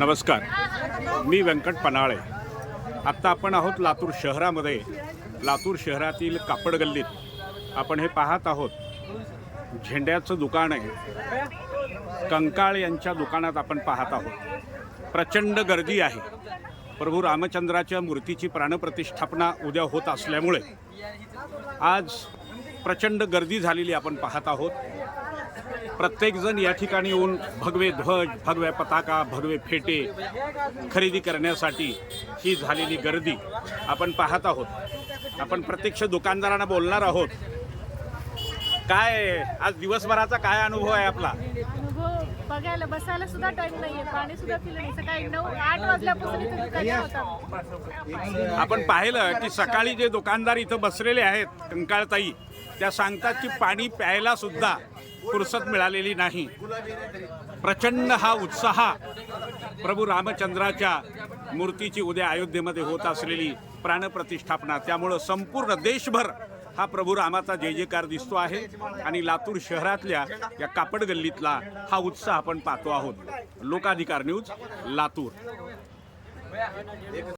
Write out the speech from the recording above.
नमस्कार. मी व्यंकट पनाळे आत्ता आपण आहोत लातूर शहरामध्ये. लातूर शहरातील कापड गल्लीत. आपण हे पाहत आहोत. झेंड्याचं दुकान आहे. कंकाळ यांच्या दुकानात आपण पाहत आहोत. प्रचंड गर्दी आहे. प्रभू रामचंद्राच्या मूर्तीची प्राणप्रतिष्ठापना उद्या होत असल्यामुळे आज प्रचंड गर्दी झालेली आपण पाहत आहोत. प्रत्येकजण या ठिकाणी येऊन भगवे ध्वज भगव्या पताका भगवे फेटे खरेदी करण्यासाठी ही झालेली गर्दी आपण पाहत आहोत. आपण प्रत्यक्ष दुकानदारांना बोलणार आहोत. काय आज दिवसभराचा काय अनुभव आहे आपला? अनुभव बघायला बसायला सुद्धा टाइम नाहीये पाणी सुद्धा पिलं नाही. सकाळी नऊ आठ वाजल्यापासून इथे दुकानी होता आपण पाहिलं की सकाळी जे दुकानदार इथं बसलेले आहेत कंकाळताई त्या सांगतात की पाणी प्यायला सुद्धा फुरसत मिळालेली नाही. प्रचंड हा उत्साह प्रभू रामचंद्राच्या मूर्तीची उद्या अयोध्येमध्ये होत असलेली प्राणप्रतिष्ठापना. त्यामुळं संपूर्ण देशभर हा प्रभू रामाचा जय जयकार दिसतो आहे आणि लातूर शहरातल्या या कापड गल्लीतला हा उत्साह आपण पाहतो आहोत. लोकाधिकार न्यूज लातूर.